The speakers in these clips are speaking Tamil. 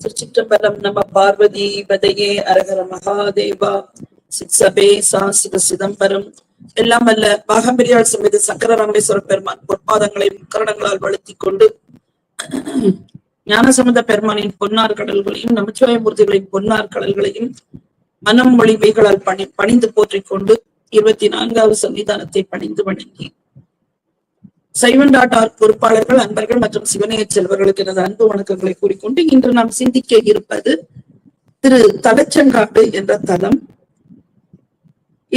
திருச்சிற்றம்பலம் நம பார்வதி பதையே அரகர மகாதேவா. சிற்சபே சாசித சிதம்பரம். எல்லாம் அல்ல பாகம்பிரியாள் சமேத சங்கர ராமேஸ்வரர் பெருமான் பொற்பாதங்களை முக்கரணங்களால் வழுத்திக் கொண்டு ஞானசம்பந்த பெருமானின் பொன்னார் கடல்களையும் நமச்சிவாயமூர்த்திகளின் பொன்னார் கடல்களையும் மனம் மொழி மெய்களால் பணி பணிந்து போற்றிக் கொண்டு இருபத்தி நான்காவது சன்னிதானத்தை பணிந்து வணங்கி சைவன் டாட் ஆர் பொறுப்பாளர்கள் அன்பர்கள் மற்றும் சிவனைய செல்வர்களுக்கு எனது அன்பு வணக்கங்களை கூறிக்கொண்டு இன்று நாம் சிந்திக்க இருப்பது திரு தலச்சங்காடு என்ற தலம்.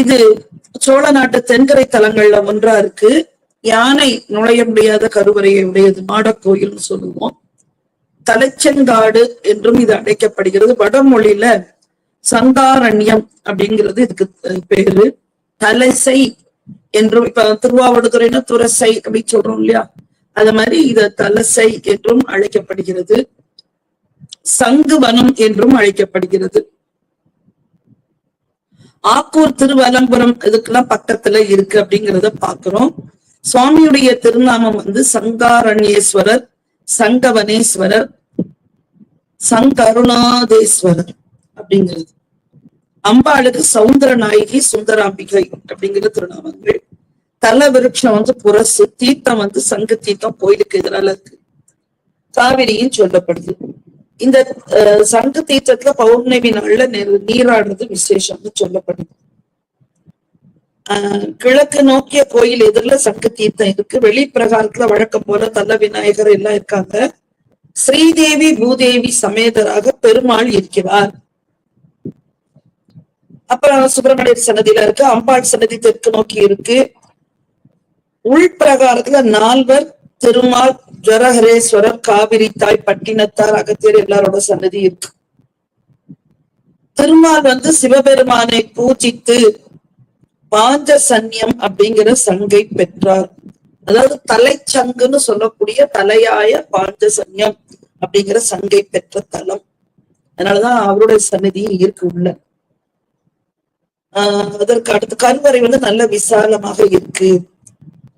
இது சோழ நாட்டு தென்கரை தலங்கள்ல ஒன்றா இருக்கு. யானை நுழைய முடியாத கருவறையை உடையது மாடக்கோயில்னு சொல்லுவோம். தலைச்செங்காடு என்றும் இது அழைக்கப்படுகிறது. வடமொழியில சந்தாரண்யம் அப்படிங்கிறது இதுக்கு பேரு. தலசை என்றும் இப்ப திருவாவடுதுறைன்னா துரசை அப்படின்னு சொல்றோம் இல்லையா? அது மாதிரி இது தலசை என்றும் அழைக்கப்படுகிறது. சங்குவனம் என்றும் அழைக்கப்படுகிறது. ஆக்கூர் திருவலம்புரம் இதுக்கெல்லாம் பக்கத்துல இருக்கு அப்படிங்கிறத பாக்குறோம் சுவாமியுடைய திருநாமம் வந்து சங்காரண்யேஸ்வரர் சங்கவனேஸ்வரர் சங்கருணாதேஸ்வரர் அப்படிங்கிறது. அம்பாளுக்கு சவுந்தர நாயகி சுந்தராம்பிகை அப்படிங்கிற திருநாமங்கள். தல விருட்சம் வந்து புரசு தீர்த்தம் வந்து சங்கு தீர்த்தம் கோயிலுக்கு எதிரால இருக்கு. காவிரியும் சொல்லப்படுது. இந்த அஹ், சங்கு தீர்த்தத்துல பௌர்ணமி நாள்ல நீராடுறது விசேஷம்னு சொல்லப்படுது. ஆஹ் கிழக்கு நோக்கிய கோயில் எதிரில் சங்கு தீர்த்தம் இருக்கு. வெளிப்பிரகாரத்துல வழக்கம் போல தல விநாயகர் எல்லாம் இருக்காங்க. ஸ்ரீதேவி பூதேவி சமேதராக பெருமாள் இருக்கிறார். அப்புறம் சுப்பிரமணியர் சன்னதியில இருக்கு. அம்பாள் சன்னதி தெற்கு நோக்கி இருக்கு. உள்பிரகாரத்துல நால்வர் திருமால் ஜரஹரேஸ்வரர் காவிரி தாய் பட்டினத்தார் அகத்தியர் எல்லாரோட சன்னதி இருக்கு. திருமால் வந்து சிவபெருமானை பூஜித்து பாஞ்ச சன்னியம் அப்படிங்கிற சங்கை பெற்றார். அதாவது தலை சங்குன்னு சொல்லக்கூடிய தலையாய பாஞ்ச சன்னியம் அப்படிங்கிற சங்கை பெற்ற தலம். அதனாலதான் அவருடைய சன்னதியும் இருக்கு உள்ள. ஆஹ் அதற்கு அடுத்து கருவறை வந்து நல்ல விசாலமாக இருக்கு.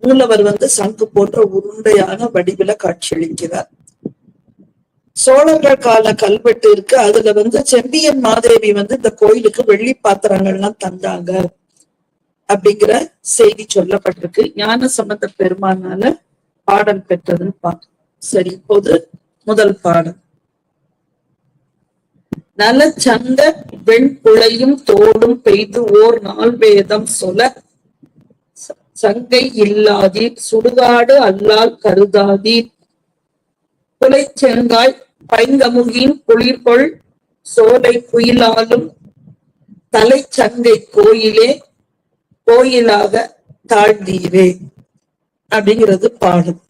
மூலவர் வந்து சங்கு போன்ற உருண்டையான வடிவில காட்சியளிக்கிறார். சோழர்கள் கால கல்வெட்டு இருக்கு. அதுல வந்து செம்பியன் மாதேவி வந்து இந்த கோயிலுக்கு வெள்ளி பாத்திரங்கள்லாம் தந்தாங்க அப்படிங்கிற செய்தி சொல்லப்பட்டிருக்கு. ஞான சம்பந்த பெருமானால பாடல் பெற்றதுன்னு பார்க்கணும் சரி இப்போது முதல் பாடல். நலச்சந்த வெண்புழையும் தோடும் பெய்து ஓர் நாள் வேதம் சொல சங்கை இல்லாதீர் சுடுகாடு அல்லால் கருதாதீர். புலைச்செங்காய் பைங்கமுகின் குளிர்கொள் சோலை குயிலாலும் தலைச்சங்கை கோயிலே கோயிலாக தாழ்ந்தீரே அப்படிங்கிறது பாடும்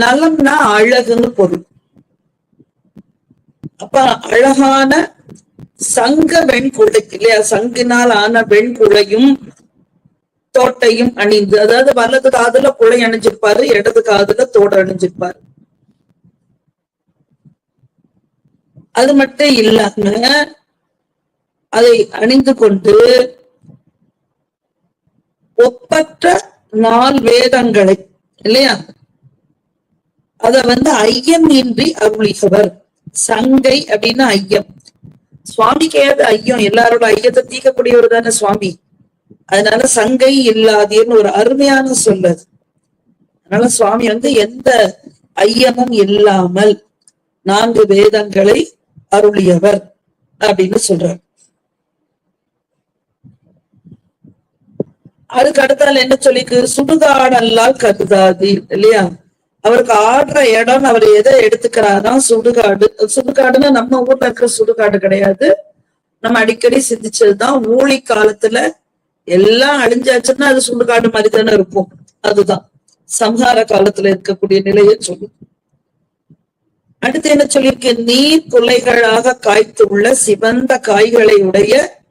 நலம்னா அழகுன்னு பொருள். அப்ப அழகான சங்க வெண்குடை இல்லையா? சங்கினால் ஆன வெண்குழையும் தோட்டையும் அணிந்து அதாவது வலது காதுல குழை அணிஞ்சிருப்பாரு இடது காதுல தோடு அணிஞ்சிருப்பாரு. அது மட்டும் இல்லாம அதை அணிந்து கொண்டு ஒப்பற்ற நால் வேதங்களை இல்லையா? அத வந்து ஐயம் இன்றி அருளிகவர் சங்கை அப்படின்னா ஐயம். சுவாமிக்கு ஏது ஐயம்? எல்லாரோட ஐயத்தை தீக்கக்கூடியவர் தானே சுவாமி? அதனால சங்கை இல்லாதீர்னு ஒரு அருமையான சொல்லது அதனால சுவாமி வந்து எந்த ஐயமும் இல்லாமல் நான்கு வேதங்களை அருளியவர் அப்படின்னு சொல்றார். அதுக்கு அடுத்தால் என்ன சொல்லிக்கு சுடுகாடல்லால் கருதாது இல்லையா? அவருக்கு ஆடுற இடம் அவர் எதை எடுத்துக்கிறாரா சுடுகாடு. சுடுகாடுன்னா நம்ம ஊர்ல இருக்கிற சுடுகாடு கிடையாது. நம்ம அடிக்கடி சிந்திச்சதுதான் ஊழி காலத்துல எல்லாம் அழிஞ்சாச்சுன்னா அது சுடுகாடு மாதிரி தானே இருக்கும். அதுதான். சம்ஹார காலத்துல இருக்கக்கூடிய நிலையை சொல்லும் அடுத்து என்ன சொல்லியிருக்க? நீர் துளைகளாக காய்த்துள்ள சிவந்த காய்களை உடைய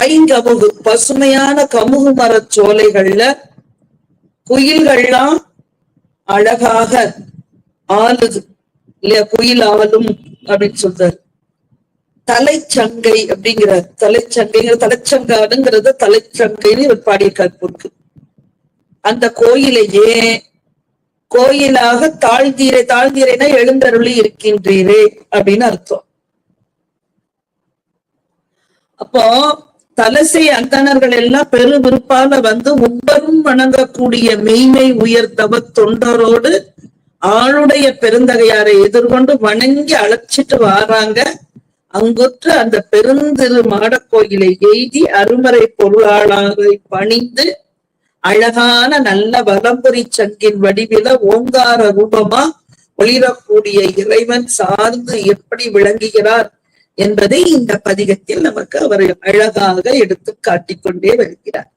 பைங்கமுகு பசுமையான கமுகு மரச் சோலைகள்ல குயில்கள்லாம் அழகாக ஆளுது. இல்லையா? குயில் ஆவலும் அப்படின்னு சொல்றாரு. தலைச்சங்கை அப்படிங்கிற தலைச்சங்கைங்கிற தலைச்சங்கானுங்கிறத தலைச்சங்கைன்னு இவர் பாடியிருக்கார் பொருக்கு. அந்த கோயிலையே கோயிலாக தாழ்ந்தீரை தாழ்ந்தீரைனா எழுந்தருளி இருக்கின்றீரே அப்படின்னு அர்த்தம். அப்போ தலசை அந்தணர்கள் எல்லாம் பெரு விருப்பால வந்து உப்பரும் வணங்கக்கூடிய மெய்மை உயர்ந்தவ தொண்டரோடு ஆளுடைய பெருந்தகையாரை எதிர்கொண்டு வணங்கி அழைச்சிட்டு வாராங்க. அங்குற்று அந்த பெருந்திரு மாடக் கோயிலை எய்தி அருமறை பொருளாளரை பணிந்து அழகான நல்ல வலம்புரி சங்கின் வடிவில ஓங்கார ரூபமா ஒளிரக்கூடிய இறைவன் சார்ந்து எப்படி விளங்குகிறார் என்பதை இந்த பதிகத்தில் நமக்கு அவர் அழகாக எடுத்து காட்டிக்கொண்டே வருகிறார்.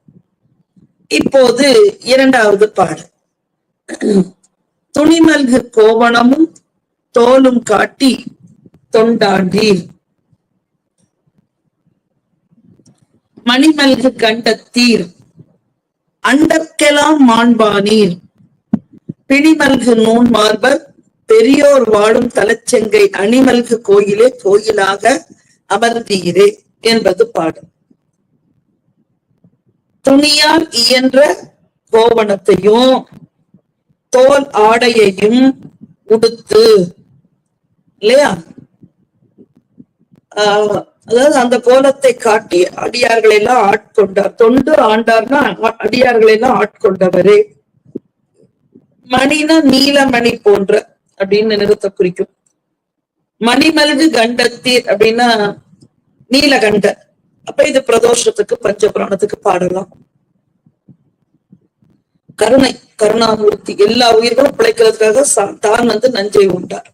இப்போது இரண்டாவது பாடல். துணிமல்கு கோவணமும் தோலும் காட்டி தொண்டாண்டீர். மணிமல்கு கண்டத்தீர் அண்டற்கெல்லாம் மாண்பானீர். பிணிமல்கு நூன் மார்பர் பெரியோர் வாழும் தலச்செங்கை அணிமல்கு கோயிலே கோயிலாக அமர்ந்தீரே என்பது பாடல் துணியால் இயன்ற கோவணத்தையும் தோல் ஆடையையும் உடுத்து இல்லையா? ஆஹ் அதாவது அந்த கோலத்தை காட்டி அடியார்களை எல்லாம் ஆட்கொண்டார் தொண்டு ஆண்டார்னா அடியார்களை எல்லாம் ஆட்கொண்டவரே. மணினா நீலமணி போன்ற அப்படின்னு நிறுத்த குறிக்கும். மணிமல்கு கண்டத்தீர் அப்படின்னா நீலகண்ட. அப்ப இது பிரதோஷத்துக்கு பஞ்சபுராணத்துக்கு பாடலாம். கருணை கருணாமூர்த்தி எல்லா உயிர்களும் பிழைக்கிறதுக்காக தான் வந்து நஞ்சை உண்டார்.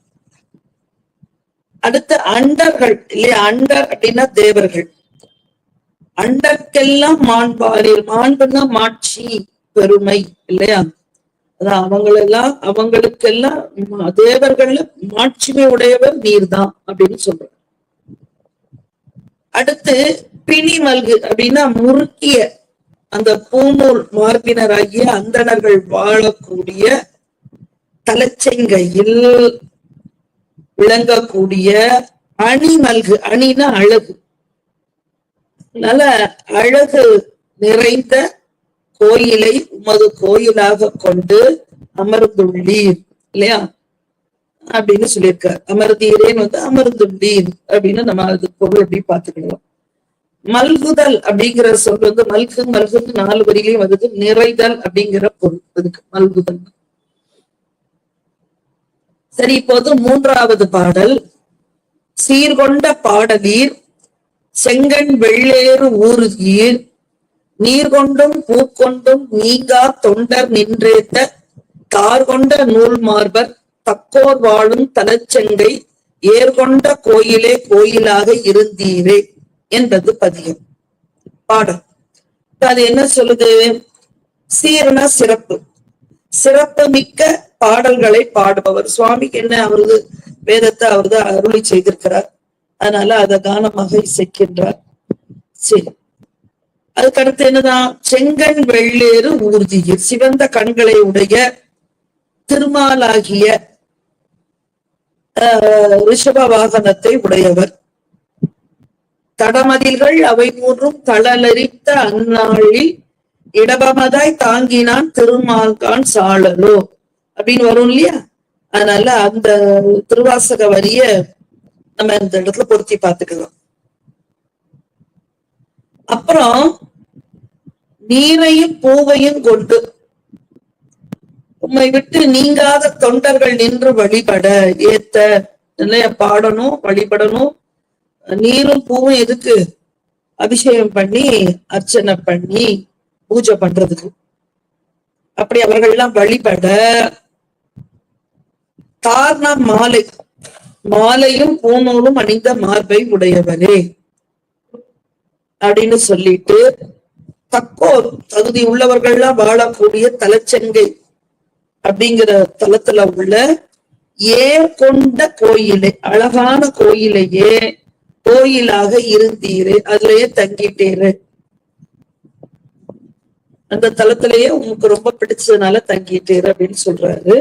அடுத்து அண்டர்கள் இல்லையா? அண்டர் அப்படின்னா தேவர்கள். அண்டர்க்கெல்லாம் மாண்பாரீர் மாண்புன்னா மாட்சி பெருமை இல்லையா? அதான் அவங்களெல்லாம் அவங்களுக்கெல்லாம் தேவர்கள்ல மாட்சிமை உடையவர் நீர்தான் அப்படின்னு சொல்ற அடுத்து பிணி மல்கு அப்படின்னா முறுக்கிய அந்த பூநூல் மார்பினராகிய அந்தணர்கள் வாழக்கூடிய தலைச்செங்கையில் விளங்கக்கூடிய அணி மல்கு அணினா அழகு. நல்ல அழகு நிறைந்த கோயிலை உமது கோயிலாக கொண்டு அமர்ந்துள்ளீர் இல்லையா? அப்படின்னு சொல்லியிருக்கார். அமர்ந்தீரேன்னு வந்து அமர்ந்துள்ளீர் அப்படின்னு நம்ம அது பொருள் அப்படி பார்த்துக்கலாம். மல்குதல் அப்படிங்கிற சொல் வந்து மல்கு மல்குன்னு நாலு வரியிலையும் வருது. நிறைதல் அப்படிங்கிற பொருள். அதுக்கு மல்குதல் சரி இப்போது மூன்றாவது பாடல். சீர்கொண்ட பாடலீர் செங்கன் வெள்ளேறு ஊருகீர் நீர் கொண்டும் பூக்கொண்டும் நீங்கா தொண்டர் நின்றேத்த தார் கொண்ட நூல் மார்பர் தக்கோர் வாழும் தலச்செங்கை ஏர்கொண்ட கோயிலே கோயிலாக இருந்தீரே என்பது பதியம் பாடல். அது என்ன சொல்லுது? சீரண சிறப்பு. சிறப்புமிக்க பாடல்களை பாடுபவர். சுவாமிக்கு என்ன அவரது வேதத்தை அவரது அருளி செய்திருக்கிறார். அதனால அதை கானமாக இசைக்கின்றார். சரி. அதுக்கடுத்து என்னதான்? செங்கன் வெள்ளேறு ஊர்தியில் சிவந்த கண்களை உடைய திருமாலாகிய ரிஷப வாகனத்தை உடையவர். தடமதில்கள் அவை மூன்றும் தளலரித்த அந்நாளில் இடபமதாய் தாங்கினான் திருமால்கான் சாளரோ. அப்படின்னு வரும் இல்லையா? அதனால அந்த திருவாசக வரிய நம்ம இந்த இடத்துல பொருத்தி பார்த்துக்கலாம். அப்புறம் நீரையும் பூவையும் கொண்டு உண்மை விட்டு நீங்காத தொண்டர்கள் நின்று வழிபட. ஏத்த இல்லையா பாடணும் வழிபடணும். நீரும் பூவும் எதுக்கு? அபிஷேகம் பண்ணி அர்ச்சனை பண்ணி. பூஜை பண்றதுக்கு. அப்படி அவர்கள் எல்லாம் வழிபட தார்னா மாலை. மாலையும் பூநூலும் அணிந்த மார்பை உடையவரே அப்படின்னு சொல்லிட்டு தக்கோர் தகுதி உள்ளவர்கள்லாம் வாழக்கூடிய தலச்செங்கை அப்படிங்கிற தலத்துல உள்ள ஏர் கொண்ட கோயிலை அழகான கோயிலையே கோயிலாக இருந்தீரு அதுலயே தங்கிட்டீரு. அந்த தளத்திலேயே உங்களுக்கு ரொம்ப பிடிச்சதுனால தங்கிட்டேரு அப்படின்னு சொல்றாரு.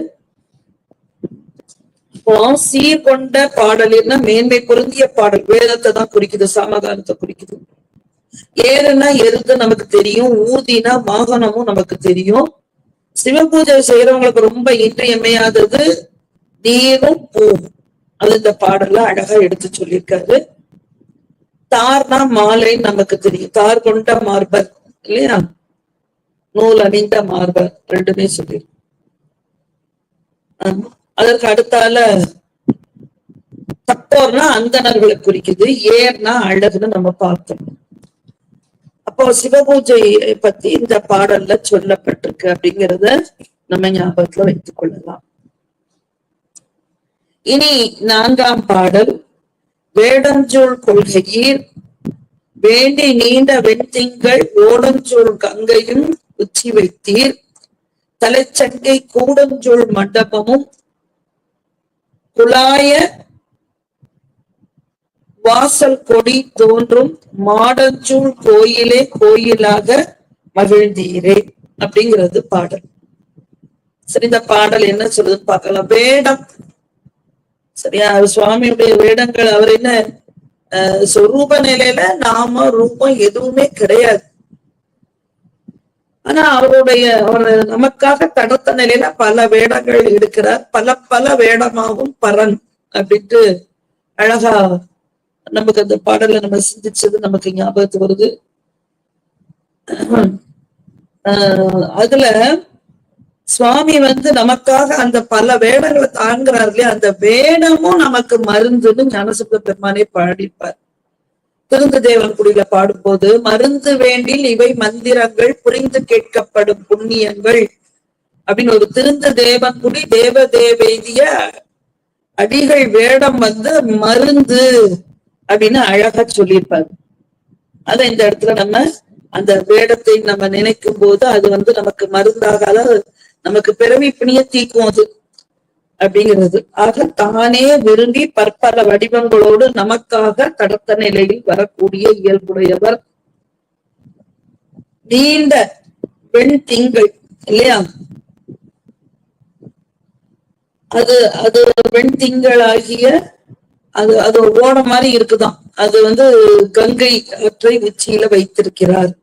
சீர் கொண்ட பாடலின்னா மேன்மை பொருந்திய பாடல். வேதத்தை தான் குறிக்குது சமாதானத்தை குறிக்குது. ஏறுனா எருது நமக்கு தெரியும் ஊர்தினா வாகனமும் நமக்கு தெரியும். சிவ பூஜை செய்யறவங்களுக்கு ரொம்ப இன்றியமையாதது நீரும் பூ அது இந்த பாடல்ல அழகா எடுத்து சொல்லியிருக்காரு. தார்னா மாலைன்னு நமக்கு தெரியும். தார் கொண்ட மார்பர் இல்லையா? நூல் அணிந்த மார்பர் ரெண்டுமே சொல்லி அதற்கு அடுத்தால தப்போர்னா அந்தணர்களை குறிக்குது ஏர்னா அழகுன்னு நம்ம பார்த்தோம். அப்போ சிவபூஜை பத்தி இந்த பாடல்ல சொல்லப்பட்டிருக்கு அப்படிங்கறத நம்ம ஞாபகத்துல வைத்துக் கொள்ளலாம். இனி நான்காம் பாடல் வேடஞ்சூழ் கொள்கையீர் வேண்டி நீண்ட வெண்திங்கள் ஓடஞ்சூழ் கங்கையும் உச்சி வைத்தீர். தலைச்சங்கை கூடஞ்சூழ் மண்டபமும் குழாய வாசல் கொடி தோன்றும் மாடஞ்சூழ் கோயிலே கோயிலாக மகிழ்ந்தீரே அப்படிங்கிறது பாடல். சரி இந்த பாடல் என்ன சொல்றதுன்னு பார்க்கலாம். வேடம். சரியா? சுவாமியுடைய வேடங்கள் அவர் என்ன சொரூப நிலையில நாம ரூபம் எதுவுமே கிடையாது. ஆனா அவருடைய அவர் நமக்காக தடுத்த நிலையில பல வேடங்கள் எடுக்கிறார். பல பல வேடமாகவும் பரன் அப்படின்ட்டு அழகா நமக்கு அந்த பாடல நம்ம சிந்திச்சது நமக்கு ஞாபகத்து வருது. அதுல சுவாமி வந்து நமக்காக அந்த பல வேடங்களை தாங்குறாரு இல்லையா? அந்த வேடமும் நமக்கு மருந்துன்னு ஞானசுத்த பெருமானே பாடிப்பார். திருந்து தேவக்குடியில பாடும்போது மருந்து வேண்டில் இவை மந்திரங்கள் புரிந்து கேட்கப்படும் புண்ணியங்கள். அப்படின்னு ஒரு திருந்த தேவக்குடி தேவ தேவேதிய அடிகள் வேடம் வந்து மருந்து அப்படின்னு அழகா சொல்லியிருப்பாரு. அத இந்த இடத்துல நம்ம அந்த வேடத்தை நம்ம நினைக்கும் போது அது வந்து நமக்கு மருந்தாக நமக்கு பிறவி பிணிய தீக்கும் அது. அப்படிங்கிறது. ஆக தானே விரும்பி பற்பல வடிவங்களோடு நமக்காக கடத்த நிலையில் வரக்கூடிய இயல்புடையவர். நீண்ட வெண் திங்கள் இல்லையா? அது அது வெண் திங்களாகிய அது அது ஒரு மாதிரி இருக்குதான். அது வந்து கங்கை ஆற்றை உச்சியில வைத்திருக்கிறார்.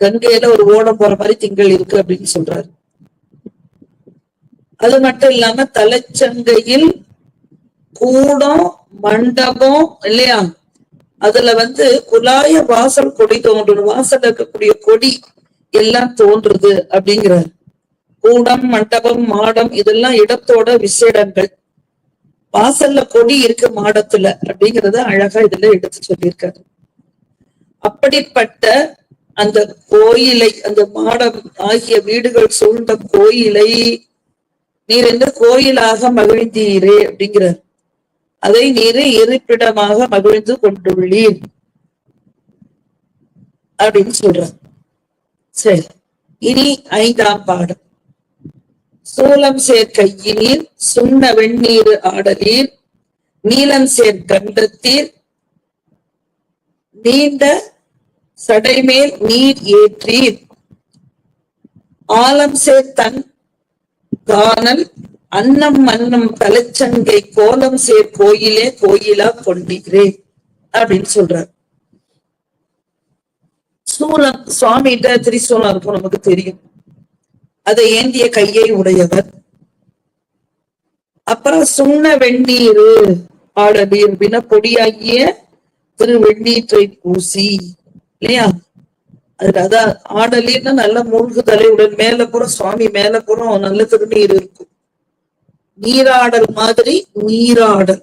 கங்கையில ஒரு ஓடம் போற மாதிரி திங்கள் இருக்கு அப்படின்னு சொல்றாரு. அது மட்டும் இல்லாம தலைச்சங்கையில் கூடம் மண்டபம் இல்லையா? அதுல வந்து குலாய வாசல் கொடி தோன்றும். வாசல் இருக்கக்கூடிய கொடி எல்லாம் தோன்றுது அப்படிங்கிறார். கூடம் மண்டபம் மாடம் இதெல்லாம் இடத்தோட விசேடங்கள். வாசல்ல கொடி இருக்கு மாடத்துல அப்படிங்கறத அழகா இதுல எடுத்து சொல்லியிருக்காரு. அப்படிப்பட்ட அந்த கோயிலை அந்த மாடம் ஆகிய வீடுகள் சூழ்ந்த கோயிலை நீர் என்று கோயிலாக மகிழ்ந்தீரே அப்படிங்கிறார். அதை நீர் இருப்பிடமாக மகிழ்ந்து கொண்டுள்ளீர் அப்படின்னு சொல்றார். சரி இனி ஐந்தாம் பாடம். சூலம் சேர் கையினீர் சுண்ண வெண்ணீர் ஆடலீர் நீலம் சேர் கண்டத்தீர் நீண்ட சடைமேல் நீர் ஏற்றீர். ஆலம் சேர் தன் காணல் அன்னம் மன்னம் தலைச்சங்கை கோலம் சேர் கோயிலே கோயிலா கொண்டிகிறேன் அப்படின்னு சொல்றார். சூலம் சுவாமிகிட்ட திரிசூலம் இருக்கும் நமக்கு தெரியும். அதை ஏந்திய கையை உடையவர். அப்புறம் சுண்ண வெந்நீர் ஆடலீர் அப்படின்னா பொடியாகிய திரு வெந்நீற்றை பூசி இல்லையா? அதான் ஆடலின்னா நல்ல மூழ்கு தலையுடன் மேல புறம் சுவாமி மேல புறம் நல்ல திருநீர் இருக்கும். நீராடல் மாதிரி நீராடல்.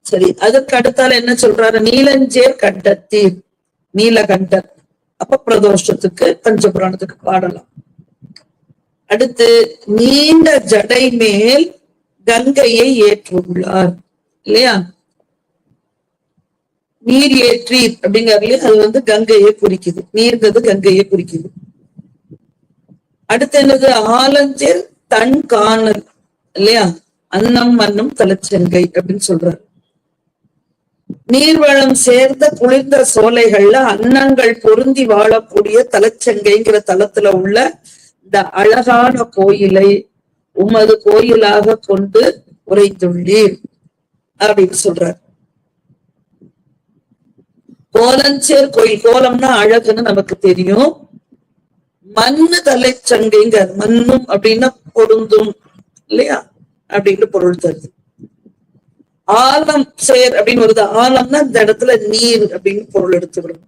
சரி அதுக்கு அடுத்தால என்ன சொல்றாரு? நீலஞ்சேர் கண்டத்தீர். நீலகண்டன். அப்ப பிரதோஷத்துக்கு பஞ்சபுராணத்துக்கு பாடலாம். அடுத்து நீண்ட ஜடை மேல் கங்கையை ஏற்றுள்ளார். இல்லையா? நீர் ஏற்றீர் அப்படிங்கிறதுல அது வந்து கங்கையை குறிக்குது. நீர்ங்கிறது கங்கையை குறிக்குது. அடுத்து என்னது? ஆலஞ்சேர் தன் காணல் இல்லையா? அன்னம் மன்னம் தலைச்சங்கை அப்படின்னு சொல்றாரு. நீர்வளம் சேர்ந்த குளிர்ந்த சோலைகள்ல அன்னங்கள் பொருந்தி வாழக்கூடிய தலைச்சங்கைங்கிற தளத்துல உள்ள இந்த அழகான கோயிலை உமது கோயிலாக கொண்டு உரைத்துள்ளீர் அப்படின்னு சொல்றார். கோலஞ்சேர் கோயில் கோலம்னா அழகுன்னு நமக்கு தெரியும். மண்ணு தலைச்சங்கைங்க மண்ணும் அப்படின்னா பொருந்தும் இல்லையா? அப்படின்னு பொருள் தருது. ஆலம் சேர் அப்படின்னு வருது. ஆலம்னா இந்த இடத்துல நீர் அப்படின்னு பொருள் எடுத்துக்கணும்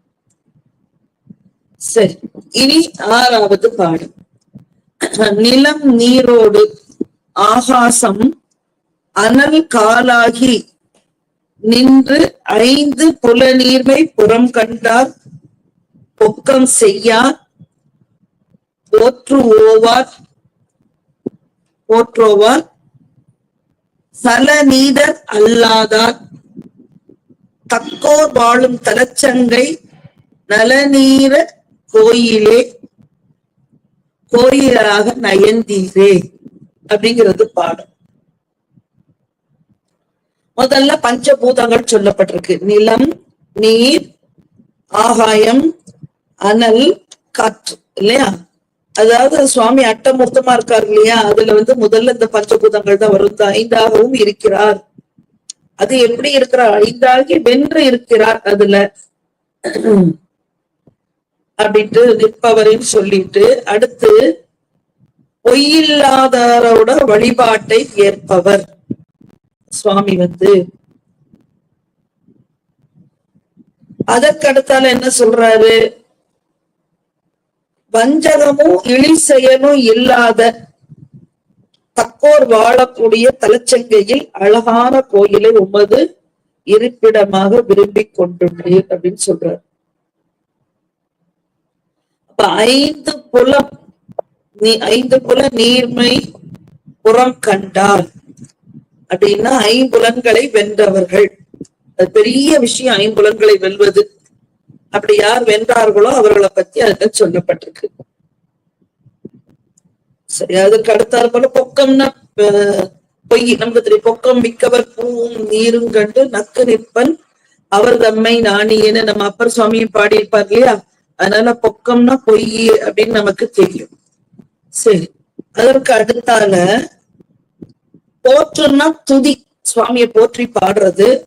சரி இனி ஆறாவது பாடம். நிலம் நீரோடு ஆகாசம் அனல் காலாகி நின்று ஐந்து புலநீர்மை புறம் கண்டார் பொக்கம் செய்யார் போற்று ஓவார் போற்றோவார் சலநீதர் அல்லாதார். தக்கோர் வாழும் தலச்சங்கை நலநீர கோயிலே கோயிலாக நயந்தீரே அப்படிங்கிறது பாடம். முதல்ல பஞ்சபூதங்கள் சொல்லப்பட்டிருக்கு. நிலம் நீர் ஆகாயம் அனல் காற்று இல்லையா? அதாவது சுவாமி அட்டமூர்த்தமா இருக்காரு இல்லையா? அதுல வந்து முதல்ல இந்த பஞ்சபூதங்கள் தான் வரும். ஐந்தாகவும் இருக்கிறார். அது எப்படி இருக்கிறார்? ஐந்தாகி வென்று இருக்கிறார் அதுல. அப்படின்ட்டு நிற்பவரின்னு சொல்லிட்டு அடுத்து பொய்யில்லாதாரோட வழிபாட்டை ஏற்பவர். சுவாமி வந்து அதற்கடுத்தால என்ன சொல்றாரு? வஞ்சகமும் இழி செயலும் இல்லாத தக்கோர் வாழக்கூடிய தலச்சங்கையில் அழகான கோயிலை உமது இருப்பிடமாக விரும்பி கொண்டுள்ளீர் அப்படின்னு சொல்றாரு. அப்ப ஐந்து புலம் நீ ஐந்து புல நீர்மை புறம் கண்டால் அப்படின்னா ஐம்புலன்களை வென்றவர்கள். அது பெரிய விஷயம் ஐம்புலன்களை வெல்வது. அப்படி யார் வென்றார்களோ அவர்களை பத்தி அதுல சொல்லப்பட்டிருக்கு. சரி அதுக்கு அடுத்தாற் போல பொக்கம்னா பொய். நமக்கு தெரியும் பொக்கம் மிக்கவர் பூவும் நீரும் கண்டு நக்கு நிற்பன். அவர் தம்மை நாணியன்னு நம்ம அப்பர் சுவாமியும் பாடியிருப்பார் இல்லையா? அதனால பொக்கம்னா பொய் அப்படின்னு நமக்கு தெரியும். சரி அதற்கு அடுத்தால போற்றுன்னா துதி. சுவாமியை போற்றி பாடுறது.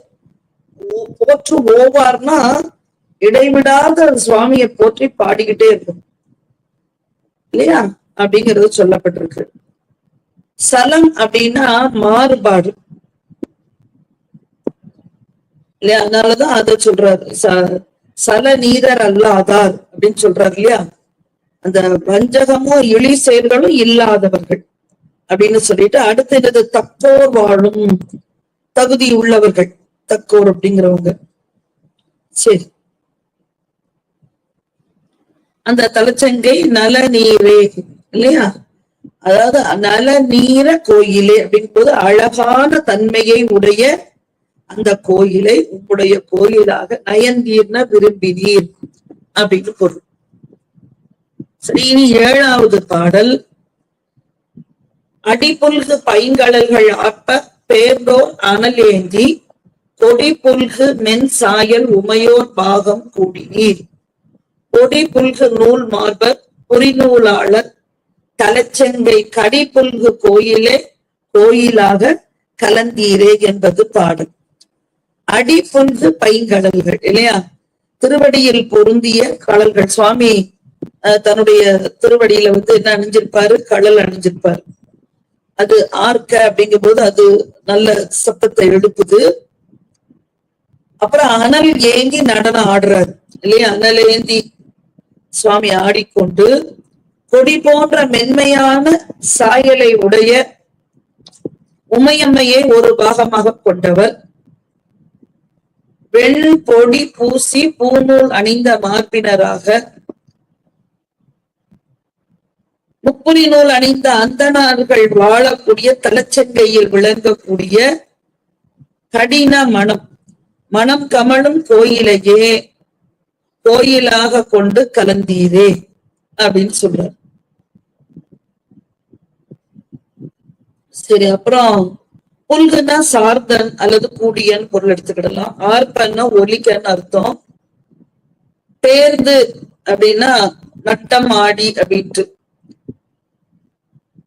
போற்று ஓவார்னா இடைவிடாத சுவாமியை போற்றி பாடிக்கிட்டே இருக்கும். இல்லையா? அப்படிங்கிறது சொல்லப்பட்டிருக்கு. சலம் அப்படின்னா மாறுபாடு. இல்லையா? அதனாலதான் அத சொல்றாரு. ச- சல நீதர் அல்லாதார் அப்படின்னு சொல்றாரு இல்லையா? அந்த வஞ்சகமும் இழி செயல்களும் இல்லாதவர்கள். அப்படின்னு சொல்லிட்டு அடுத்து என்னது தக்கோர் வாழும் தகுதி உள்ளவர்கள் தக்கோர் அப்படிங்கிறவங்க. சரி. அந்த தலச்சங்கை நலநீரே இல்லையா? அதாவது நல நீர கோயிலே அப்படின் போது அழகான தன்மையை உடைய அந்த கோயிலை உங்களுடைய கோயிலாக நயந்தீர்ன விரும்பினீர் அப்படின்னு பொருள். சரி இனி ஏழாவது பாடல். அடிபுல்கு பைங்கடல்கள் ஆப்ப பேர்ந்தோர் அனலேந்தி கொடி புல்கு மென் சாயல் உமையோர் பாகம் கூடினீர். கொடி புல்கு நூல் மார்பர் புரிநூலாளர் தலச்செங்கை கடி புல்கு கோயிலே கோயிலாக கலந்தீரே என்பது பாடல். அடி புல்கு பைங்கடல்கள் இல்லையா? திருவடியில் பொருந்திய கடல்கள். சுவாமி அஹ், தன்னுடைய திருவடியில வந்து என்ன அணிஞ்சிருப்பாரு? கடல் அணிஞ்சிருப்பாரு. அது ஆர்க்க அப்படிங்கும் போது அது நல்ல சத்தத்தை எழுப்புது. அப்புறம் அனல் ஏங்கி நடனம் ஆடுறாரு இல்லையா? அனல் ஏந்தி சுவாமி ஆடிக்கொண்டு கொடி போன்ற மென்மையான சாயலை உடைய உமையம்மையை ஒரு பாகமாக கொண்டவர். வெண் பொடி பூசி பூநூல் அணிந்த மார்பினராக முப்புரி நூல் அணிந்த அந்தணர்கள் வாழக்கூடிய தலச்சங்கையில் விளங்கக்கூடிய கடின மனம். மனம் கமலும் கோயிலையே கோயிலாக கொண்டு கலந்தீரே அப்படின்னு சொல்றார். சரி அப்புறம் புல்குன்னா சார்தன் அல்லது கூடியன் பொருள் எடுத்துக்கிடலாம். ஆர்ப்பன்னா ஒலிக்கன்னு அர்த்தம். பேர்ந்து அப்படின்னா நட்டம் ஆடி அப்படின்ட்டு.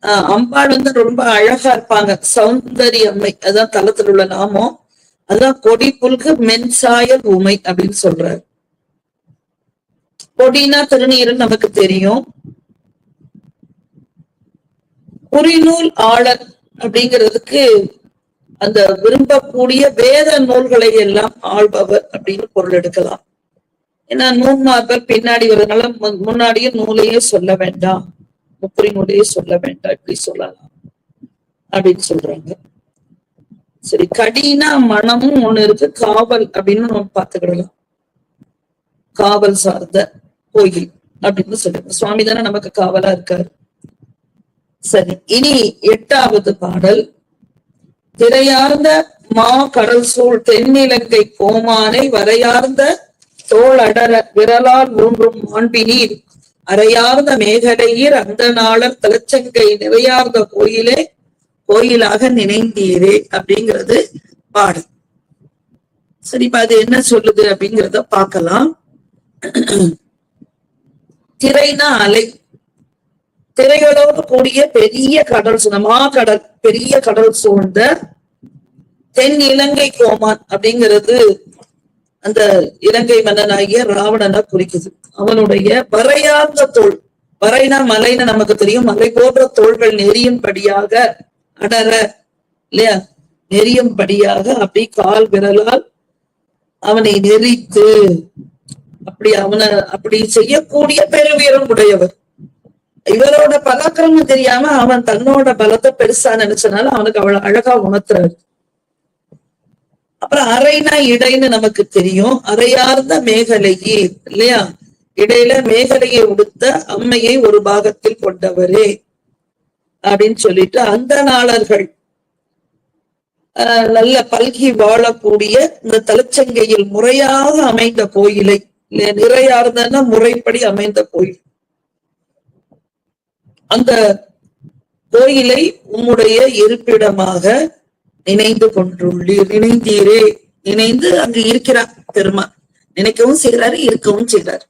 ஆஹ் அம்பாள் வந்து ரொம்ப அழகா இருப்பாங்க. சௌந்தரிய அம்மை அதான் தளத்தில் உள்ள நாமம். அதான் கொடி புல்கு மென்சாயல் உமை அப்படின்னு சொல்றாரு. கொடினா திருநீருன்னு நமக்கு தெரியும். குறிநூல் ஆளர் அப்படிங்கிறதுக்கு அந்த விரும்பக்கூடிய வேத நூல்களை எல்லாம் ஆள்பவர் அப்படின்னு பொருள் எடுக்கலாம். ஏன்னா நூன்மார்கள் பின்னாடி வரதுனால முன்னாடியே நூலையே சொல்ல வேண்டாம். முப்புரி சொல்ல வேண்டாம் இப்படி சொல்லலாம் அப்படின்னு சொல்றாங்க. சரி கடினா மனமும் ஒண்ணு இருக்கு. காவல் அப்படின்னு நம்ம பாத்துக்கிடலாம் காவல் சார்ந்த கோயில் அப்படின்னு சொல்லுங்க. சுவாமி தானே நமக்கு காவலா இருக்காரு. சரி இனி எட்டாவது பாடல். திரையார்ந்த மா கடல் சூழ் தென்னிலங்கை கோமானை வரையார்ந்த தோள் அடர விரலால் ஊன்றும் மாண்பினீர். அறையார்ந்த மேகடையீர் அந்த நாளர் தலச்சங்கை நிறையார்ந்த கோயிலே கோயிலாக நினைந்தீரே அப்படிங்கிறது பாடல். சரி இப்ப அது என்ன சொல்லுது அப்படிங்கிறத பார்க்கலாம். திரைனா அலை. திரைகளோடு கூடிய பெரிய கடல் சுனமா கடல் பெரிய கடல் சூழ்ந்த தென் இலங்கை கோமான் அப்படிங்கிறது அந்த இலங்கை மன்னனாகிய ராவணனை குறிக்குது. அவனுடைய வரையார்ந்த தோல் வரைனா மலைன்னு நமக்கு தெரியும். மலை போன்ற தோள்கள் நெறியும்படியாக அடர இல்லையா? நெறியும்படியாக அப்படி கால் விரலால் அவனை நெறித்து அப்படி அவனை அப்படி செய்யக்கூடிய பெருவீரம் உடையவர். இவரோட பராக்கிரமம் தெரியாம அவன் தன்னோட பலத்தை பெருசா நினைச்சனால அவனுக்கு அவ்வளவு அழகா உணர்த்துறாரு. அப்புறம் அரைனா இடைன்னு நமக்கு தெரியும். அரையார்ந்த மேகலையே இல்லையா? இடையில மேகலையை உடுத்த அம்மையை ஒரு பாகத்தில் கொண்டவரே அப்படின்னு சொல்லிட்டு அந்த நாளர்கள் நல்ல பல்கி வாழக்கூடிய இந்த தலச்சங்கையில் முறையாக அமைந்த கோயிலை இல்லையா முறைப்படி அமைந்த கோயில். அந்த கோயிலை உம்முடைய இருப்பிடமாக நினைந்து கொண்டுள்ளீர். நினைந்தீரே நினைந்து அங்கு இருக்கிறார் பெருமா நினைக்கவும் செய்கிறாரு இருக்கவும் செய்கிறார்.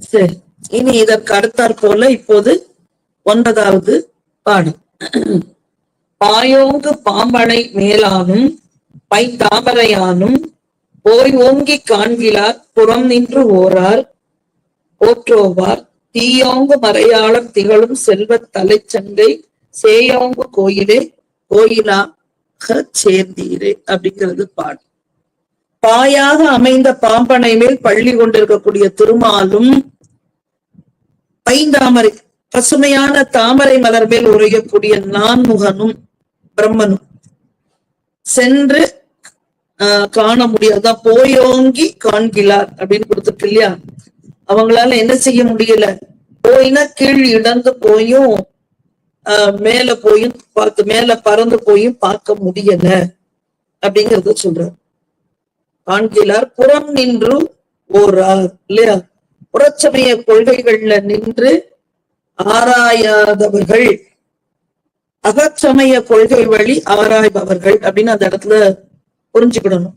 சரி. இனி இதற்கு அடுத்தாற் போல இப்போது ஒன்பதாவது பாடம் பாயோங்கு பாம்பனை மேலானும் பை தாமரையானும் போய் ஓங்கி காண்கிலார் புறம் நின்று ஓரார் போற்றோவார். தீயோங்கு மறையாளம் திகழும் செல்வத் தலைச்சங்கை சேயோங்கு கோயிலே கோயிலாக சேர்ந்தீரே அப்படிங்கிறது பாடு பாயாக அமைந்த பாம்பனை மேல் பள்ளி கொண்டிருக்கக்கூடிய திருமாலும் பைந்தாமரை பசுமையான தாமரை மலர் மேல் உரையக்கூடிய நான்முகனும் பிரம்மனும் சென்று ஆஹ் காண முடியாது. போயோங்கி காண்கிறார் அப்படின்னு கொடுத்துருக்கு இல்லையா? அவங்களால என்ன செய்ய முடியல? போயினா கீழ் இடந்து போயும் ஆஹ் மேல போயும் பார்த்து மேல பறந்து போயும் பார்க்க முடியல. அப்படிங்கறத சொல்றார். காண்கிறார் புறம் நின்று ஓரார். இல்லையா? புறச்சமய கொள்கைகள்ல நின்று ஆராயாதவர்கள். அகச்சமய கொள்கை வழி ஆராய்பவர்கள் அப்படின்னு அந்த இடத்துல புரிஞ்சுக்கிடணும்.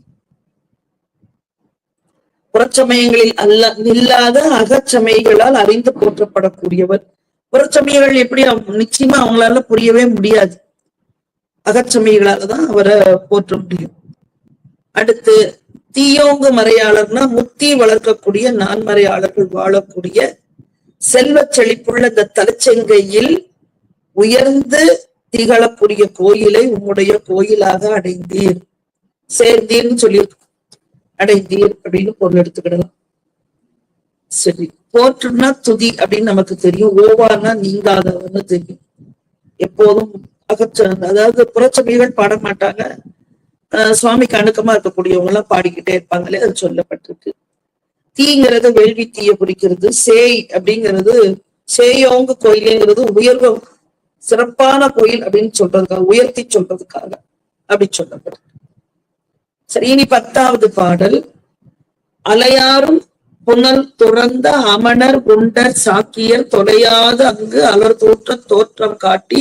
புறச்சமயங்களில் அல்ல நில்லாத அகச்சமயங்களால் அறிந்து போற்றப்படக்கூடியவர். புறச்சமயங்கள் எப்படி நிச்சயமா அவங்களால புரியவே முடியாது. அகச்சமயங்களால தான் அவரை போற்ற முடியும். அடுத்து தீயோங்கு மறையாளர்னா முத்தி வளர்க்கக்கூடிய நான்மறையாளர்கள் வாழக்கூடிய செல்வச் செழிப்புள்ள இந்த தலைச்செங்கையில் உயர்ந்து திகழக்கூடிய கோயிலை உம்முடைய கோயிலாக அடைந்தீர். சேர்ந்தீர்னு சொல்லி அடைந்தீர் அப்படின்னு பொருள் எடுத்துக்கிடலாம். சரி போற்றுனா துதி அப்படின்னு நமக்கு தெரியும். ஓவானா நீங்காதவன்னு தெரியும். எப்போதும் அகற்ற அதாவது புறச்சபைகள் பாட மாட்டாங்க சுவாமிக்கு அணுக்கமா இருக்கக்கூடியவங்க எல்லாம் பாடிக்கிட்டே இருப்பாங்களே அது சொல்லப்பட்டிருக்கு. தீங்கிறது வேள்வி தீய குறிக்கிறது சேய் அப்படிங்கிறது சேயோங்க கோயிலுங்கிறது உயர்வு சிறப்பான கோயில் அப்படின்னு சொல்றதுக்காக உயர்த்தி சொல்றதுக்காக அப்படி சொல்லப்படுது சரி இனி பத்தாவது பாடல். அலையாரும் புனல் துறந்த அமணர் குண்டர் சாக்கியர் தொலையாத அங்கு அலர் தோற்ற தோற்றம் காட்டி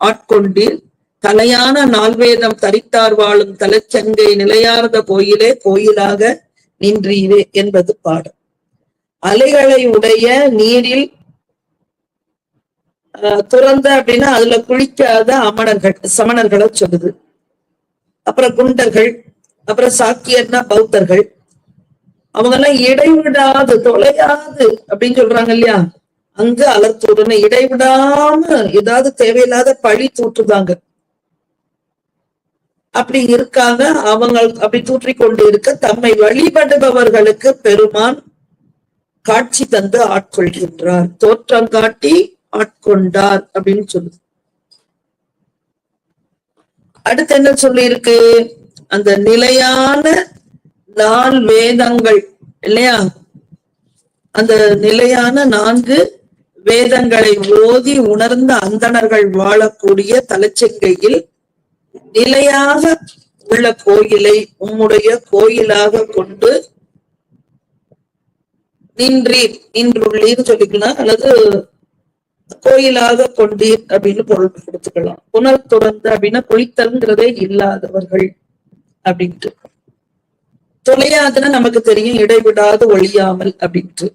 ஆட்கொண்டீர். தலையான நால்வேதம் தரித்தார் வாழும் தலைச்சங்கை நிலையார்ந்த கோயிலே கோயிலாக நின்றீரே என்பது பாடம். அலைகளை உடைய நீரில் ஆஹ், துறந்த அப்படின்னா அதுல குளிக்காத அமணர்கள் சமணர்களை சொல்லுது. அப்புறம் குண்டர்கள் அப்புறம் சாக்கியர்னா பௌத்தர்கள். அவங்க எல்லாம் இடைவிடாது தொலையாது அப்படின்னு சொல்றாங்க இல்லையா? அங்கு அலர்த்துடனே இடைவிடாம ஏதாவது தேவையில்லாத பழி தூற்றுதாங்க அப்படி இருக்காங்க. அவங்க அப்படி தூற்றிக் கொண்டு இருக்க தம்மை வழிபடுபவர்களுக்கு பெருமான் காட்சி தந்து ஆட்கொள்கின்றார். தோற்றம் காட்டி ஆட்கொண்டார் அப்படின்னு சொல்லுது. அடுத்து என்ன சொல்லி இருக்கு அந்த நிலையான நால் வேதங்கள் இல்லையா? அந்த நிலையான நான்கு வேதங்களை ஓதி உணர்ந்த அந்தணர்கள் வாழக்கூடிய தலைச்சங்கையில் நிலையாக உள்ள கோயிலை உம்முடைய கோயிலாக கொண்டு நின்றீர். நின்றுள்ளீர் சொல்லிக்கலாம் அல்லது கோயிலாக கொண்டீர் அப்படின்னு பொருள் கொடுத்துக்கலாம். புனர் தொடர்ந்து அப்படின்னா குளித்தல்ங்கிறதே இல்லாதவர்கள் அப்படின்ட்டு. தொலையாதுன்னா நமக்கு தெரியும் இடைவிடாது ஒழியாமல் அப்படின்ட்டு.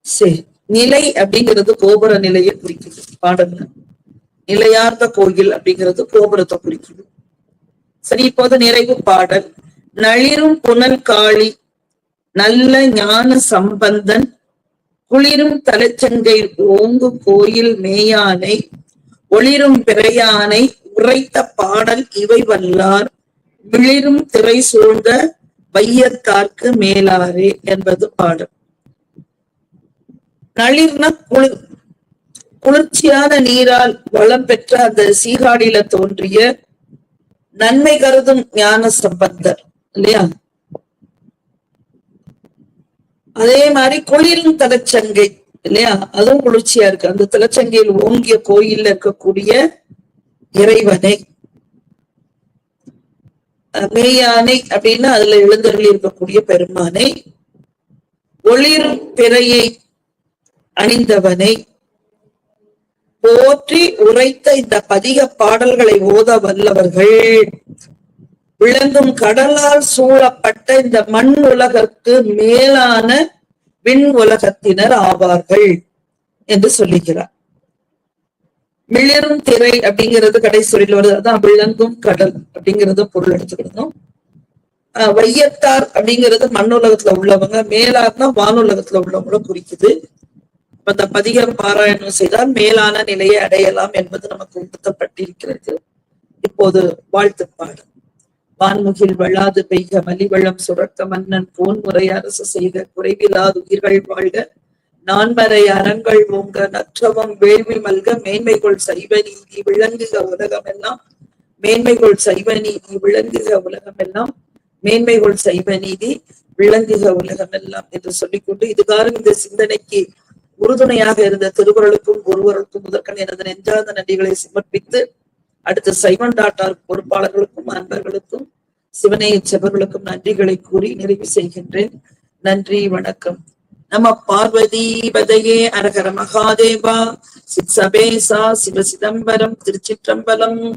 சரி. நிலை அப்படிங்கிறது கோபுர நிலையை குறிக்குது. பாடல்கள் நிலையார்ந்த கோயில் அப்படிங்கிறது கோபுரத்தை குறிக்குது. சரி இப்போது நிறைவு பாடல். நளிரும் புனல் காளி நல்ல ஞான சம்பந்தன் குளிரும் தலைச்சங்கை ஓங்கு கோயில் மேயானை ஒளிரும் பிறையானை உரைத்த பாடல் இவை வல்லார். விளிரும் திரை சூழ்ந்த வையத்தார்க்கு மேலாரே என்பது பாடல். நளிர்ன குளிர் குளிர்ச்சியான நீரால் வளம் பெற்ற அந்த சீகாடியில தோன்றிய நன்மை கருதும் ஞான சம்பந்தர் இல்லையா? அதே மாதிரி குளிரும் தலைச்சங்கை இல்லையா? அதுவும் குளிர்ச்சியா இருக்கு. அந்த தலைச்சங்கையில் ஓங்கிய கோயில்ல இருக்கக்கூடிய இறைவனை. அஹ் மேயானை அப்படின்னா அதுல எழுந்தருளி இருக்கக்கூடிய பெருமானை ஒளிர் பிறையை அணிந்தவனை போற்றி உரைத்த இந்த பதிக பாடல்களை ஓத வல்லவர்கள். விளங்கும் கடலால் சூழப்பட்ட இந்த மண் உலகற்கு மேலான விண் உலகத்தினர் ஆவார்கள் என்று சொல்லுகிறார். மிளிரும் திரை அப்படிங்கிறது கடைசுரியில் வருது. அதான் விளங்கும் கடல் அப்படிங்கறது பொருள் எடுத்துக்கிடணும். வையத்தார் அப்படிங்கிறது மண்ணுலகத்துல உள்ளவங்க மேலார்னா வானுலகத்துல உள்ளவங்களும் குறிக்குது. அந்த பதிக பாராயணம் செய்தால் மேலான நிலையை அடையலாம் என்பது நமக்கு உறுத்தப்பட்டிருக்கிறது இப்போது வாழ்த்து பாடல். வான்முகில் வளாது பெய்க வலிவளம் சுரக்க மன்னன் போன் முறை அரசு செய்க குறைவிலாது உயிர்கள் வாழ்க. நான்மறை அறங்கள் ஓங்க நற்றவம் வேள்வி மல்க மேன்மைகள் சைவ நீதி விளங்குக உலகமெல்லாம். மேன்மைகள் சைவ நீதி விளங்குக உலகமெல்லாம். மேன்மைகள் சைவ நீதி விளங்குக உலகமெல்லாம் என்று சொல்லிக்கொண்டு இதுகாரும் இந்த சிந்தனைக்கு உறுதுணையாக இருந்த திருக்குறளுக்கும் ஒருவருக்கும் முதற்கண் எனது நெஞ்சார்ந்த நன்றிகளை சமர்ப்பித்து அடுத்து சைவன் டாட்டார் பொறுப்பாளர்களுக்கும் அன்பர்களுக்கும் சிவனை செவர்களுக்கும் நன்றிகளை கூறி நிறைவு செய்கின்றேன். நன்றி வணக்கம். நம பார்வதி பதையே அரகர மகாதேவா. சித் சிவ சிதம்பரம் திருச்சிற்றம்பலம்.